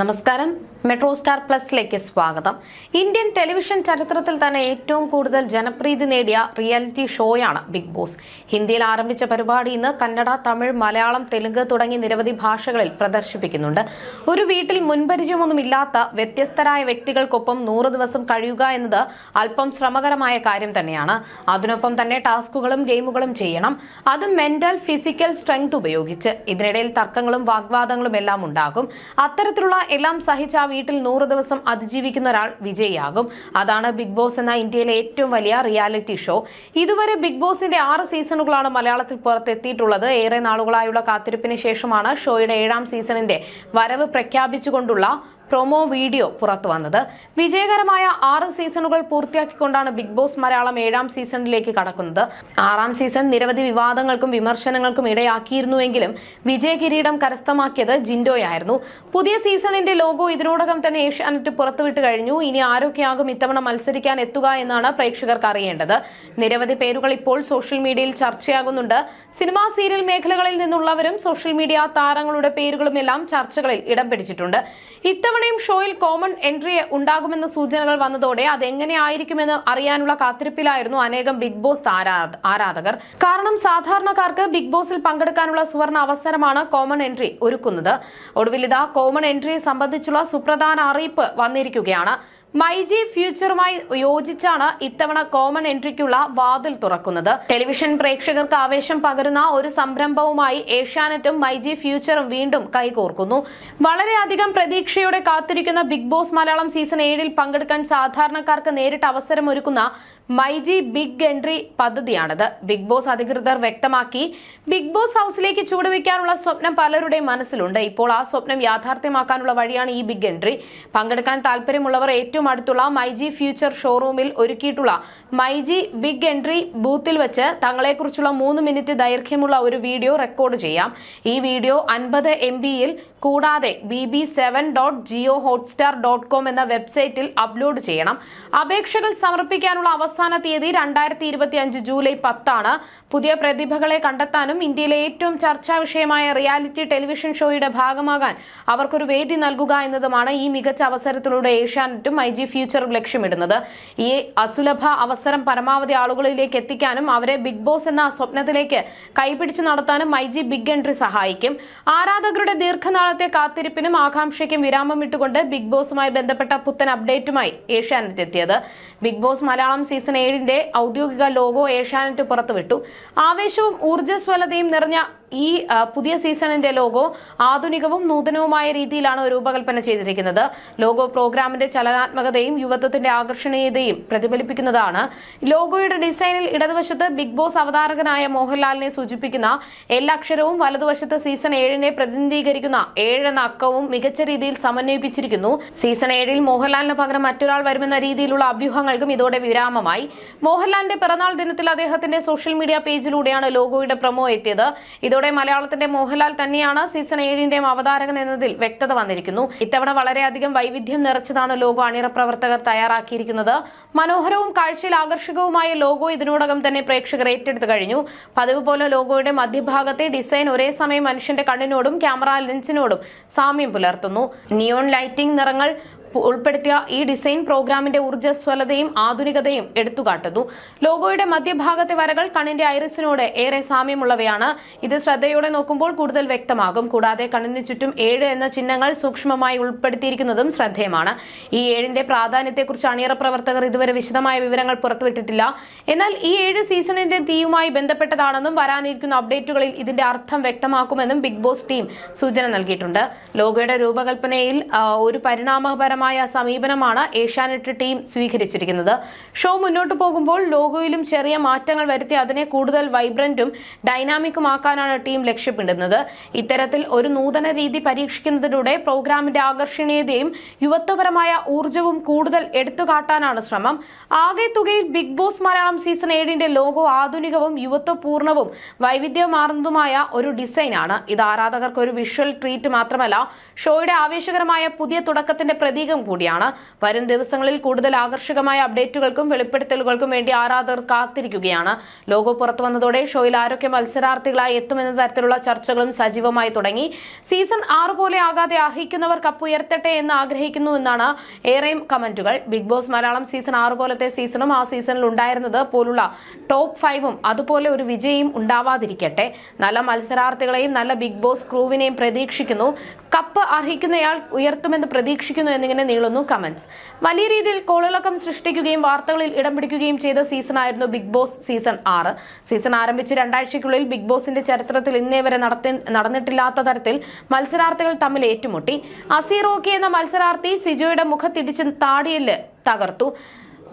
നമസ്കാരം. Metro star പ്ലസിലേക്ക് സ്വാഗതം. Indian television ചരിത്രത്തിൽ തന്നെ ഏറ്റവും കൂടുതൽ ജനപ്രീതി നേടിയ റിയാലിറ്റി ഷോയാണ് ബിഗ് ബോസ്. ഹിന്ദിയിൽ ആരംഭിച്ച പരിപാടി ഇന്ന് കന്നഡ തമിഴ് മലയാളം തെലുങ്ക് തുടങ്ങി നിരവധി ഭാഷകളിൽ പ്രദർശിപ്പിക്കുന്നുണ്ട്. ഒരു വീട്ടിൽ മുൻപരിചയമൊന്നുമില്ലാത്ത വ്യത്യസ്തരായ വ്യക്തികൾക്കൊപ്പം നൂറ് ദിവസം കഴിയുക എന്നത് അല്പം ശ്രമകരമായ കാര്യം തന്നെയാണ്. അതിനൊപ്പം തന്നെ ടാസ്കുകളും ഗെയിമുകളും ചെയ്യണം. അത് മെന്റൽ ഫിസിക്കൽ സ്ട്രെങ്ത് ഉപയോഗിച്ച് ഇതിനിടയിൽ തർക്കങ്ങളും വാഗ്വാദങ്ങളും എല്ലാം ഉണ്ടാകും. അത്തരത്തിലുള്ള എല്ലാം സഹിച്ച് ആ വീട്ടിൽ നൂറ് ദിവസം അതിജീവിക്കുന്ന ഒരാൾ വിജയിയാകും. അതാണ് ബിഗ് ബോസ് എന്ന ഇന്ത്യയിലെ ഏറ്റവും വലിയ റിയാലിറ്റി ഷോ ഇതുവരെ ബിഗ് ബോസിന്റെ ആറ് സീസണുകളാണ് മലയാളത്തിൽ പുറത്തെത്തിയിട്ടുള്ളത്. ഏറെ നാളുകളായുള്ള കാത്തിരിപ്പിന് ശേഷമാണ് ഷോയുടെ ഏഴാം സീസണിന്റെ വരവ് പ്രഖ്യാപിച്ചുകൊണ്ടുള്ള പ്രൊമോ വീഡിയോ പുറത്തു വന്നത്. വിജയകരമായ ആറ് സീസണുകൾ പൂർത്തിയാക്കിക്കൊണ്ടാണ് ബിഗ് ബോസ് മലയാളം ഏഴാം സീസണിലേക്ക് കടക്കുന്നത്. ആറാം സീസൺ നിരവധി വിവാദങ്ങൾക്കും വിമർശനങ്ങൾക്കും ഇടയാക്കിയിരുന്നുവെങ്കിലും വിജയ കിരീടം കരസ്ഥമാക്കിയത് ജിൻഡോയായിരുന്നു. പുതിയ സീസണിന്റെ ലോഗോ ഇതിനോടകം തന്നെ ഏഷ്യാനെറ്റ് പുറത്തുവിട്ട് കഴിഞ്ഞു. ഇനി ആരൊക്കെയാകും ഇത്തവണ മത്സരിക്കാൻ എത്തുക എന്നാണ് പ്രേക്ഷകർക്ക് അറിയേണ്ടത്. നിരവധി പേരുകൾ ഇപ്പോൾ സോഷ്യൽ മീഡിയയിൽ ചർച്ചയാകുന്നുണ്ട്. സിനിമാ സീരിയൽ മേഖലകളിൽ നിന്നുള്ളവരും സോഷ്യൽ മീഡിയ താരങ്ങളുടെ പേരുകളും എല്ലാം ചർച്ചകളിൽ ഇടം പിടിച്ചിട്ടുണ്ട്. ഇത്തവണയും ഷോയിൽ കോമൺ എൻട്രി ഉണ്ടാകുമെന്ന സൂചനകൾ വന്നതോടെ അതെങ്ങനെയായിരിക്കുമെന്ന് അറിയാനുള്ള കാത്തിരിപ്പിലായിരുന്നു അനേകം ബിഗ് ബോസ് ആരാധകർ. കാരണം സാധാരണക്കാർക്ക് ബിഗ് ബോസിൽ പങ്കെടുക്കാനുള്ള സുവർണ അവസരമാണ് കോമൺ എൻട്രി ഒരുക്കുന്നത്. ഒടുവിൽ കോമൺ എൻട്രിയെ സംബന്ധിച്ചുള്ള സുപ്രധാന അറിയിപ്പ് വന്നിരിക്കുകയാണ്. മൈജി ഫ്യൂച്ചറുമായി യോജിച്ചാണ് ഇത്തവണ കോമൺ എൻട്രിക്കുള്ള വാതിൽ തുറക്കുന്നത്. ടെലിവിഷൻ പ്രേക്ഷകർക്ക് ആവേശം പകരുന്ന ഒരു സംരംഭവുമായി ഏഷ്യാനെറ്റും മൈജി ഫ്യൂച്ചറും വീണ്ടും കൈകോർക്കുന്നു. വളരെയധികം പ്രതീക്ഷയോടെ കാത്തിരിക്കുന്ന ബിഗ് ബോസ് മലയാളം സീസൺ ഏഴിൽ പങ്കെടുക്കാൻ സാധാരണക്കാർക്ക് നേരിട്ട് അവസരമൊരുക്കുന്ന മൈജി ബിഗ് എൻട്രി പദ്ധതിയാണിത്. ബിഗ് ബോസ് അധികൃതർ വ്യക്തമാക്കി ബിഗ് ബോസ് ഹൗസിലേക്ക് ചുവടുവെക്കാനുള്ള സ്വപ്നം പലരുടെയും മനസ്സിലുണ്ട്. ഇപ്പോൾ ആ സ്വപ്നം യാഥാർത്ഥ്യമാക്കാനുള്ള വഴിയാണ് ഈ ബിഗ് എൻട്രി. പങ്കെടുക്കാൻ താല്പര്യമുള്ളവർ ഏറ്റവും അടുത്തുള്ള മൈജി ഫ്യൂച്ചർ ഷോറൂമിൽ ഒരുക്കിയിട്ടുള്ള മൈജി ബിഗ് എൻട്രി ബൂത്തിൽ വെച്ച് തങ്ങളെക്കുറിച്ചുള്ള മൂന്ന് മിനിറ്റ് ദൈർഘ്യമുള്ള ഒരു വീഡിയോ റെക്കോർഡ് ചെയ്യാം. ഈ വീഡിയോ അൻപത് എം ബിയിൽ കൂടാതെ B B seven dot Jio Hotstar dot com എന്ന വെബ്സൈറ്റിൽ അപ്ലോഡ് ചെയ്യണം. അപേക്ഷകൾ സമർപ്പിക്കാനുള്ള അവസാന തീയതി രണ്ടായിരത്തി ഇരുപത്തി അഞ്ച് ജൂലൈ പത്താണ്. പുതിയ പ്രതിഭകളെ കണ്ടെത്താനും ഇന്ത്യയിലെ ഏറ്റവും ചർച്ചാ വിഷയമായ റിയാലിറ്റി ടെലിവിഷൻ ഷോയുടെ ഭാഗമാകാൻ അവർക്കൊരു വേദി നൽകുക എന്നതുമാണ് ഈ മികച്ച അവസരത്തിലൂടെ ഏഷ്യാനെറ്റും ഐ ജി ഫ്യൂച്ചറും ലക്ഷ്യമിടുന്നത്. ഈ അസുലഭ അവസരം പരമാവധി ആളുകളിലേക്ക് എത്തിക്കാനും അവരെ ബിഗ് ബോസ് എന്ന സ്വപ്നത്തിലേക്ക് കൈപിടിച്ച് നടത്താനും ഐ ജി ബിഗ് എൻട്രി സഹായിക്കും. ആരാധകരുടെ ദീർഘനാളത്തെ കാത്തിരിപ്പിനും ആകാംക്ഷയ്ക്കും വിരാമം ഇട്ടുകൊണ്ട് ബിഗ് ബോസുമായി ബന്ധപ്പെട്ട പുത്തൻ അപ്ഡേറ്റുമായി ഏഷ്യാനെറ്റ് എത്തിയത്. ബിഗ് ബോസ് മലയാളം സീസൺ ഏഴിന്റെ ഔദ്യോഗിക ലോഗോ ഏഷ്യാനെറ്റ് പുറത്തുവിട്ടു. ആവേശവും ഊർജസ്വലതയും നിറഞ്ഞ ഈ പുതിയ സീസണിന്റെ ലോഗോ ആധുനികവും നൂതനവുമായ രീതിയിലാണ് രൂപകൽപ്പന ചെയ്തിരിക്കുന്നത്. ലോഗോ പ്രോഗ്രാമിന്റെ ചലനാത്മകതയും യുവത്വത്തിന്റെ ആകർഷണീയതയും പ്രതിഫലിപ്പിക്കുന്നതാണ്. ലോഗോയുടെ ഡിസൈനിൽ ഇടതുവശത്ത് ബിഗ് ബോസ് അവതാരകനായ മോഹൻലാലിനെ സൂചിപ്പിക്കുന്ന എല്ലക്ഷരവും വലതുവശത്ത് സീസൺ ഏഴിനെ പ്രതിനിധീകരിക്കുന്ന ഏഴെന്ന അക്കവും മികച്ച രീതിയിൽ സമന്വയിപ്പിച്ചിരിക്കുന്നു. സീസൺ ഏഴിൽ മോഹൻലാലിന് പകരം മറ്റൊരാൾ വരുമെന്ന രീതിയിലുള്ള അഭ്യൂഹങ്ങൾക്കും ഇതോടെ വിരാമമായി. മോഹൻലാലിന്റെ പിറന്നാൾ ദിനത്തിൽ അദ്ദേഹത്തിന്റെ സോഷ്യൽ മീഡിയ പേജിലൂടെയാണ് ലോഗോയുടെ പ്രൊമോ എത്തിയത്. ഇതോടെ മലയാളത്തിന്റെ മോഹൻലാൽ തന്നെയാണ് സീസൺ ഏഴിന്റെയും അവതാരകൻ എന്നതിൽ വ്യക്തത വന്നിരിക്കുന്നു. ഇത്തവണ വളരെയധികം വൈവിധ്യം നിറച്ചതാണ് ലോഗോ അണിയറ പ്രവർത്തകർ തയ്യാറാക്കിയിരിക്കുന്നത്. മനോഹരവും കാഴ്ചയിൽ ആകർഷകവുമായ ലോഗോ ഇതിനോടകം തന്നെ പ്രേക്ഷകർ ഏറ്റെടുത്തു കഴിഞ്ഞു. പതിവ് പോലെ ലോഗോയുടെ മധ്യഭാഗത്തെ ഡിസൈൻ ഒരേ സമയം മനുഷ്യന്റെ കണ്ണിനോടും ക്യാമറ ലെൻസിനോടും സാമ്യം പുലർത്തുന്നു. നിയോൺ ലൈറ്റിംഗ് നിറങ്ങൾ ഉൾപ്പെടുത്തിയ ഈ ഡിസൈൻ പ്രോഗ്രാമിന്റെ ഊർജസ്വലതയും ആധുനികതയും എടുത്തുകാട്ടുന്നു. ലോഗോയുടെ മധ്യഭാഗത്തെ വരകൾ കണ്ണിന്റെ ഐറിസിനോട് ഏറെ സാമ്യമുള്ളവയാണ്. ഇത് ശ്രദ്ധയോടെ നോക്കുമ്പോൾ കൂടുതൽ വ്യക്തമാകും. കൂടാതെ കണ്ണിന് ചുറ്റും ഏഴ് എന്ന ചിഹ്നങ്ങൾ സൂക്ഷ്മമായി ഉൾപ്പെടുത്തിയിരിക്കുന്നതും ശ്രദ്ധേയമാണ്. ഈ ഏഴിന്റെ പ്രാധാന്യത്തെക്കുറിച്ച് അണിയറ പ്രവർത്തകർ ഇതുവരെ വിശദമായ വിവരങ്ങൾ പുറത്തുവിട്ടിട്ടില്ല. എന്നാൽ ഈ ഏഴ് സീസണിന്റെ തീയുമായി ബന്ധപ്പെട്ടതാണെന്നും വരാനിരിക്കുന്ന അപ്ഡേറ്റുകളിൽ ഇതിന്റെ അർത്ഥം വ്യക്തമാക്കുമെന്നും ബിഗ് ബോസ് ടീം സൂചന നൽകിയിട്ടുണ്ട്. ലോഗോയുടെ രൂപകൽപ്പനയിൽ ഒരു പരിണാമപരമായ സമീപനമാണ് ഏഷ്യാനെറ്റ് ടീം സ്വീകരിച്ചിരിക്കുന്നത്. ഷോ മുന്നോട്ട് പോകുമ്പോൾ ലോഗോയിലും ചെറിയ മാറ്റങ്ങൾ വരുത്തി അതിനെ കൂടുതൽ വൈബ്രന്റും ഡൈനാമിക്കും ആക്കാനാണ് ടീം ലക്ഷ്യമിടുന്നത്. ഇത്തരത്തിൽ ഒരു നൂതന രീതി പരീക്ഷിക്കുന്നതിലൂടെ പ്രോഗ്രാമിന്റെ ആകർഷണീയതയും യുവത്വപരമായ ഊർജവും കൂടുതൽ എടുത്തുകാട്ടാനാണ് ശ്രമം. ആകെ തുകയിൽ ബിഗ് ബോസ് മലയാളം സീസൺ ഏഴിന്റെ ലോഗോ ആധുനികവും യുവത്വപൂർണവും വൈവിധ്യമാർന്നതുമായ ഒരു ഡിസൈനാണ്. ഇത് ആരാധകർക്ക് ഒരു വിഷ്വൽ ട്രീറ്റ് മാത്രമല്ല ഷോയുടെ ആവേശകരമായ പുതിയ തുടക്കത്തിന്റെ പ്രതീകം നിർണായകം കൂടിയാണ്. വരും ദിവസങ്ങളിൽ കൂടുതൽ ആകർഷകമായ അപ്ഡേറ്റുകൾക്കും വെളിപ്പെടുത്തലുകൾക്കും വേണ്ടി ആരാധകർ കാത്തിരിക്കുകയാണ്. ലോഗോ പുറത്തു വന്നതോടെ ഷോയിൽ ആരൊക്കെ മത്സരാർത്ഥികളായി എത്തുമെന്ന തരത്തിലുള്ള ചർച്ചകളും സജീവമായി തുടങ്ങി. സീസൺ ആറ് പോലെ ആകാതെ അർഹിക്കുന്നവർ കപ്പ് ഉയർത്തട്ടെ എന്ന് ആഗ്രഹിക്കുന്നുവെന്നാണ് ഏറെയും കമന്റുകൾ. ബിഗ് ബോസ് മലയാളം സീസൺ ആറ് പോലത്തെ സീസണും ആ സീസണിൽ ഉണ്ടായിരുന്നത് പോലുള്ള ടോപ്പ് ഫൈവും അതുപോലെ ഒരു വിജയം ഉണ്ടാവാതിരിക്കട്ടെ. നല്ല മത്സരാർത്ഥികളെയും നല്ല ബിഗ് ബോസ് ക്രൂവിനെയും പ്രതീക്ഷിക്കുന്നു. കപ്പ് അർഹിക്കുന്നയാൾ ഉയർത്തുമെന്ന് പ്രതീക്ഷിക്കുന്നു എന്നിങ്ങനെ നീളുന്നു കമന്റ്സ് വലിയ രീതിയിൽ കോളിളക്കം സൃഷ്ടിക്കുകയും വാർത്തകളിൽ ഇടം പിടിക്കുകയും ചെയ്ത സീസണായിരുന്നു ബിഗ് ബോസ് സീസൺ ആറ്. സീസൺ ആരംഭിച്ച് രണ്ടാഴ്ചയ്ക്കുള്ളിൽ ബിഗ് ബോസിന്റെ ചരിത്രത്തിൽ ഇന്നേ വരെ നടന്നിട്ടില്ലാത്ത തരത്തിൽ മത്സരാർത്ഥികൾ തമ്മിൽ ഏറ്റുമുട്ടി. അസീറോക്കി എന്ന മത്സരാർത്ഥി സിജോയുടെ മുഖത്തിടിച്ച് താടിയിൽ തകർത്തു.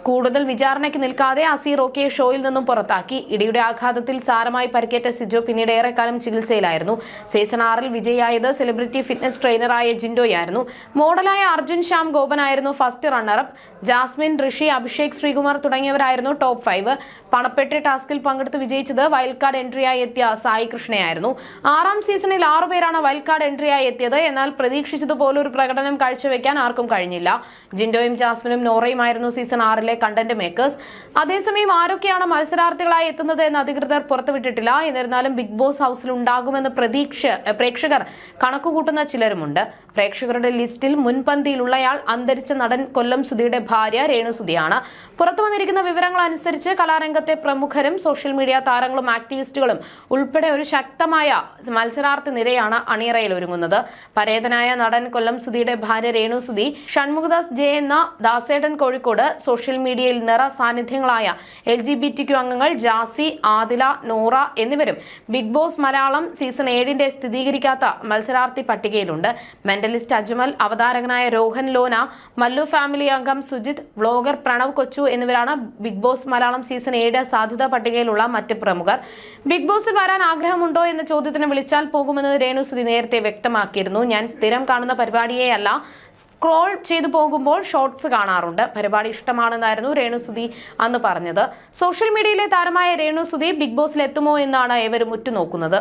കൂടുതൽ വിചാരണയ്ക്ക് നിൽക്കാതെ അസീർ ഒക്കെ ഷോയിൽ നിന്നും പുറത്താക്കി. ഇടിയുടെ ആഘാതത്തിൽ സാരമായി പരിക്കേറ്റ സിജോ പിന്നീട് ഏറെക്കാലം ചികിത്സയിലായിരുന്നു. സീസൺ ആറിൽ വിജയിയായത് സെലിബ്രിറ്റി ഫിറ്റ്നസ് ട്രെയിനറായ ജിൻഡോയായിരുന്നു. മോഡലായ Arjun Shyam ഗോപനായിരുന്നു first runner up. Jasmine Rishi Abhishek Sreekumar തുടങ്ങിയവരായിരുന്നു top five. പണപ്പെട്ടി ടാസ്കിൽ പങ്കെടുത്ത് വിജയിച്ചത് വൈൽഡ് കാർഡ് എൻട്രിയായി എത്തിയ സായി കൃഷ്ണയായിരുന്നു. ആറാം സീസണിൽ ആറുപേരാണ് വൈൽഡ് കാർഡ് എൻട്രിയായി എത്തിയത്. എന്നാൽ പ്രതീക്ഷിച്ചതുപോലെ ഒരു പ്രകടനം കാഴ്ചവെക്കാൻ ആർക്കും കഴിഞ്ഞില്ല. ജിൻഡോയും ജാസ്മിനും നോറയുമായിരുന്നു സീസൺ ആറിലെ കണ്ടന്റ് മേക്കേഴ്സ് അതേസമയം ആരൊക്കെയാണ് മത്സരാർത്ഥികളായി എത്തുന്നത് എന്ന് അധികൃതർ പുറത്തുവിട്ടിട്ടില്ല. എന്നിരുന്നാലും ബിഗ് ബോസ് ഹൗസിൽ ഉണ്ടാകുമെന്ന് പ്രതീക്ഷ പ്രേക്ഷകർ കണക്കുകൂട്ടുന്ന ചിലരുമുണ്ട്. പ്രേക്ഷകരുടെ ലിസ്റ്റിൽ മുൻപന്തിയിലുള്ളയാൾ അന്തരിച്ച നടൻ കൊല്ലം സുധിയുടെ ഭാര്യ രേണുസുധിയാണ്. പുറത്തു വന്നിരിക്കുന്ന വിവരങ്ങൾ അനുസരിച്ച് കലാരംഗത്തെ പ്രമുഖരും സോഷ്യൽ മീഡിയ താരങ്ങളും ആക്ടിവിസ്റ്റുകളും ഉൾപ്പെടെ ഒരു ശക്തമായ മത്സരാർത്ഥി നിരയാണ് അണിയറയിൽ ഒരുങ്ങുന്നത്. പരേതനായ നടൻ കൊല്ലം സുധിയുടെ ഭാര്യ രേണുസുധി ഷൺമുഖദാസ് ജെ എന്ന ദാസേടൻ കോഴിക്കോട് സോഷ്യൽ മീഡിയയിൽ നിറ സാന്നിധ്യങ്ങളായ L G B T Q അംഗങ്ങൾ ജാസി ആദില നോറ എന്നിവരും ബിഗ് ബോസ് മലയാളം സീസൺ ഏഴിന്റെ സ്ഥിരീകരിക്കാത്ത മത്സരാർത്ഥി പട്ടികയിലുണ്ട്. മെന്റലിസ്റ്റ് അജ്മൽ അവതാരകനായ രോഹൻ ലോന മല്ലു ഫാമിലി അംഗം സുജിത് വ്ളോഗർ പ്രണവ് കൊച്ചു എന്നിവരാണ് ബിഗ് ബോസ് മലയാളം സീസൺ ഏഴ് സാധ്യതാ പട്ടികയിലുള്ള മറ്റ് പ്രമുഖർ. ബിഗ് ബോസിൽ വരാൻ ആഗ്രഹമുണ്ടോ എന്ന ചോദ്യത്തിന് വിളിച്ചാൽ പോകുമെന്ന് രേണുസുതി നേരത്തെ വ്യക്തമാക്കിയിരുന്നു. ഞാൻ സ്ഥിരം കാണുന്ന പരിപാടിയെയല്ല സ്ക്രോൾ ചെയ്തു പോകുമ്പോൾ ഷോർട്സ് കാണാറുണ്ട്. പരിപാടി ഇഷ്ടമാണെന്നായിരുന്നു രേണു രേണുസുതി അന്ന് പറഞ്ഞത്. സോഷ്യൽ മീഡിയയിലെ താരമായ രേണു രേണുസുതി ബിഗ് ബോസിൽ എത്തുമോ എന്നാണ് ഏവരും ഉറ്റുനോക്കുന്നത്.